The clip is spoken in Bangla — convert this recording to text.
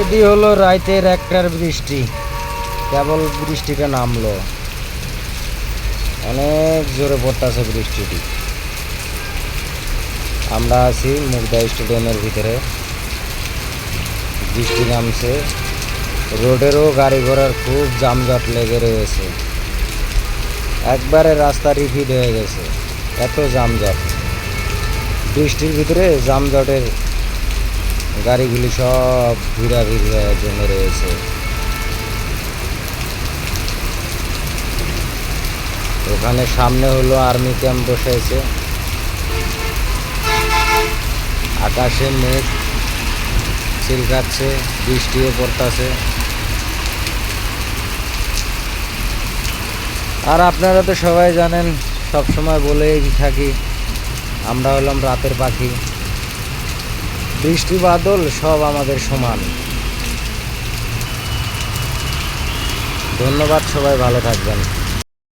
এটি হলো রাইতের একটার বৃষ্টি। কেবল বৃষ্টিটা নামলো। অনেক জোরে পড়তেছে বৃষ্টিটি। আমরা আছি মুগদা স্টেডিয়ামের ভিতরে। বৃষ্টি নামছে। রোডেরও গাড়ি ঘোড়ার খুব জামজট লেগে রয়েছে। একবারে রাস্তা রিফিট হয়ে গেছে। এত জামজট। বৃষ্টির ভিতরে জামজটের গাড়িগুলি সব ভিড়াভিড়ি হয়ে জমে রয়েছে। ওখানে সামনে হলো আর্মি ক্যাম্প বসেছে। আকাশে মেঘ চিলকাচ্ছে, বৃষ্টিও পড়তাছে। আর আপনারা তো সবাই জানেন সব সময় বলেই থাকি, আমরা হলাম রাতের পাখি। বৃষ্টি বাদল সব আমাদের সমান। ধন্যবাদ সবাই ভালো থাকবেন।